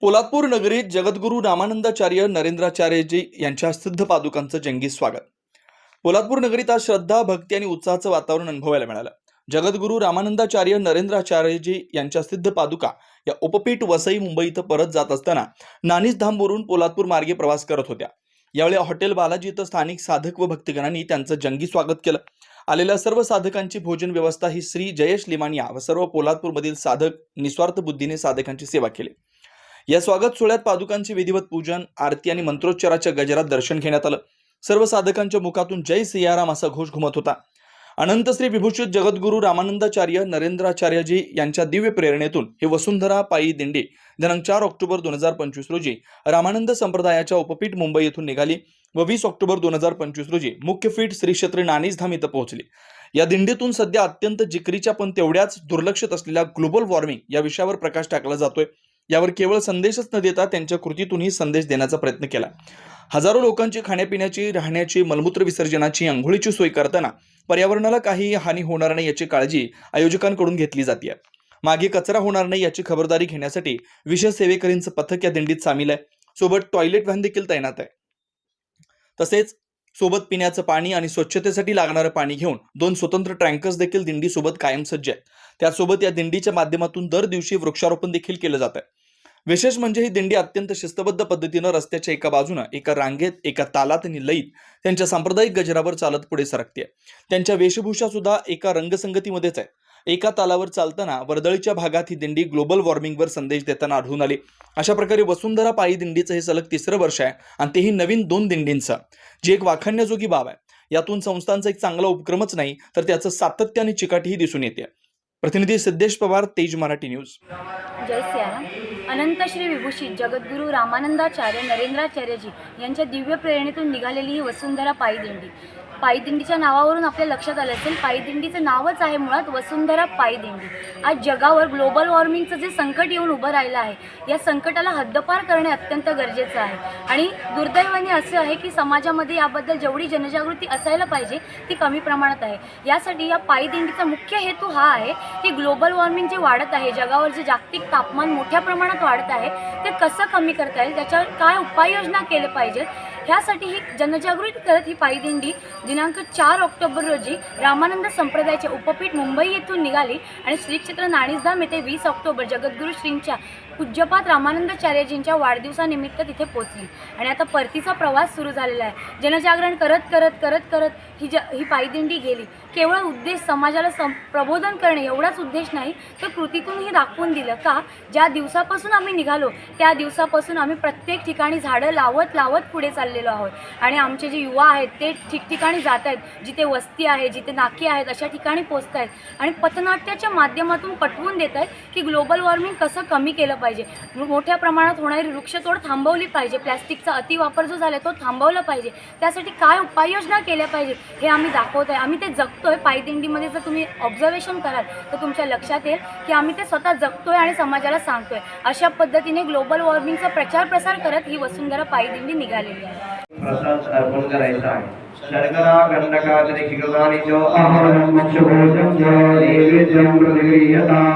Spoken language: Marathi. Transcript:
पोलादपूर नगरीत जगद्गुरु रामानंदाचार्य नरेंद्राचार्यजी यांच्या सिद्ध पादुकांचं जंगी स्वागत. पोलादपूर नगरीत आज श्रद्धा भक्ती आणि उत्साहाचं वातावरण अनुभवायला मिळालं. जगद्गुरू रामानंदाचार्य नरेंद्राचार्यजी यांच्या सिद्ध पादुका या उपपीठ वसई मुंबई इथं परत जात असताना नानीस धामवरून पोलादपूर मार्गे प्रवास करत होत्या. यावेळी हॉटेल बालाजी इथं स्थानिक साधक व भक्तगणांनी त्यांचं जंगी स्वागत केलं. आलेल्या सर्व साधकांची भोजन व्यवस्था ही श्री जयेश लिमानिया व सर्व पोलादपूरमधील साधक निस्वार्थ बुद्धीने साधकांची सेवा केली. या स्वागत सोहळ्यात पादुकांचे विधिवत पूजन आरती आणि मंत्रोच्चाराच्या गजरात दर्शन घेण्यात आलं. सर्व साधकांच्या मुखातून जय सियाराम असा घोष घुमत होता. अनंत श्री विभूषित जगद्गुरू रामानंदाचार्य नरेंद्राचार्यजी यांच्या दिव्य प्रेरणेतून हे वसुंधरा पायी दिंडी दिनांक चार ऑक्टोबर दोन हजार पंचवीस रोजी रामानंद संप्रदायाच्या उपपीठ मुंबई येथून निघाली व वीस ऑक्टोबर दोन हजार पंचवीस रोजी मुख्य पीठ श्री क्षेत्र नाणीसधाम इथं पोहोचली. या दिंडीतून सध्या अत्यंत जिकरीच्या पण तेवढ्याच दुर्लक्षित असलेल्या ग्लोबल वॉर्मिंग या विषयावर प्रकाश टाकला जातोय. यावर केवळ संदेशच न देता त्यांच्या कृतीतूनही संदेश देण्याचा प्रयत्न केला. हजारो लोकांची खाण्यापिण्याची राहण्याची मलमूत्र विसर्जनाची आंघोळीची सोय करताना पर्यावरणाला काही हानी होणार नाही याची काळजी आयोजकांकडून घेतली जाते मागे कचरा होणार नाही याची खबरदारी घेण्यासाठी विशेष सेवेकरींचं पथक या दिंडीत सामील आहे. सोबत टॉयलेट व्हॅन देखील तैनात आहे. तसेच सोबत पिण्याचं पाणी आणि स्वच्छतेसाठी लागणारं पाणी घेऊन दोन स्वतंत्र टँकर्स देखील दिंडीसोबत कायम सज्ज आहेत. त्यासोबत या दिंडीच्या माध्यमातून दर दिवशी वृक्षारोपण देखील केलं जात आहे विशेष म्हणजे ही दिंडी अत्यंत शिस्तबद्ध पद्धतीनं रस्त्याच्या एका बाजूनं एका रांगेत एका तालात आणि लईत त्यांच्या सांप्रदायिक गजरावर चालत पुढे सरकते त्यांच्या वेशभूषा सुद्धा एका रंगसंगतीमध्येच आहे. एका तालावर चालताना वर्दळीच्या भागात ही दिंडी ग्लोबल वॉर्मिंगवर संदेश देताना आढळून आली. अशा प्रकारे वसुंधरा पायी दिंडीचं हे सलग तिसरं वर्ष आहे आणि तेही नवीन दोन दिंडींचं. जी एक वाखाणण्याजोगी बाब आहे. यातून संस्थांचा एक चांगला उपक्रमच नाही तर त्याचं सातत्य आणि चिकाटीही दिसून येते प्रतिनिधी सिद्धेश पवार तेज मराठी न्यूज. जय अनंतश्री अनंत श्री विभूषित जगद्गुरू रामानंदाचार्य नरेंद्राचार्यजी यांच्या दिव्य प्रेरणेतून निघालेली ही वसुंधरा पायदिंडी. पायदिंडीच्या नावावरून आपल्या लक्षात आलं असेल पायदिंडीचं नावच आहे मुळात वसुंधरा पायदिंडी. आज जगावर ग्लोबल वॉर्मिंगचं जे संकट येऊन उभं राहिलं आहे या संकटाला हद्दपार करणे अत्यंत गरजेचं आहे. आणि दुर्दैवाने असं आहे की समाजामध्ये याबद्दल जेवढी जनजागृती असायला पाहिजे ती कमी प्रमाणात आहे. यासाठी या पायदिंडीचा मुख्य हेतू हा आहे की ग्लोबल वॉर्मिंग जे वाढत आहे जगावर जे जागतिक तापमान मोठ्या प्रमाणात वाढत आहे ते कसं कमी करता येईल? त्याच्यावर काय उपाययोजना केल्या पाहिजेत? ह्यासाठी ही जनजागृती करत ही पायी दिंडी दिनांक चार ऑक्टोबर रोजी रामानंद संप्रदायाचे उपपीठ मुंबई येथून निघाली आणि श्रीक्षेत्र नाणीसधाम येथे वीस ऑक्टोबर जगद्गुरू श्रींच्या पूज्यपात रामानंदाचार्यजींच्या वाढदिवसानिमित्त तिथे पोचली आणि आता परतीचा प्रवास सुरू झालेला आहे. जनजागरण करत करत करत करत ही ज ही पायदिंडी गेली. केवळ उद्देश समाजाला सं प्रबोधन करणे एवढाच उद्देश नाही तर कृतीतूनही दाखवून दिलं का ज्या दिवसापासून आम्ही निघालो त्या दिवसापासून आम्ही प्रत्येक ठिकाणी झाडं लावत लावत पुढे चाललेलो आहोत. आणि आमचे जे युवा आहेत ते ठिकठिकाणी जात आहेत. जिथे वस्ती आहे जिथे नाकी आहेत अशा ठिकाणी पोचत आहेत. आणि पथनाट्याच्या माध्यमातून पटवून देत आहेत की ग्लोबल वॉर्मिंग कसं कमी केलं पाहिजे. मोठ्या प्रमाणात होणारी वृक्षतोड थांबवली पाहिजे. प्लॅस्टिकचा अतिवापर जो झाला तो थांबवला पाहिजे. त्यासाठी काय उपाययोजना केल्या पाहिजे हे आम्ही दाखवत आहे आम्ही ते जगतोय. पायदिंडीमध्ये जर तुम्ही ऑब्झर्वेशन कराल तर तुमच्या लक्षात येईल की आम्ही ते स्वतः जगतोय आणि समाजाला सांगतोय. अशा पद्धतीने ग्लोबल वॉर्मिंगचा प्रचार प्रसार करत ही वसुंधरा पायदिंडी निघालेली आहे. प्रसाद अर्पण करायचा आहे शर्करा गंधकाचने खिगदानी जो आहारम मोक्षभोजन च नैवेद्यं प्रतिगृह्यताम्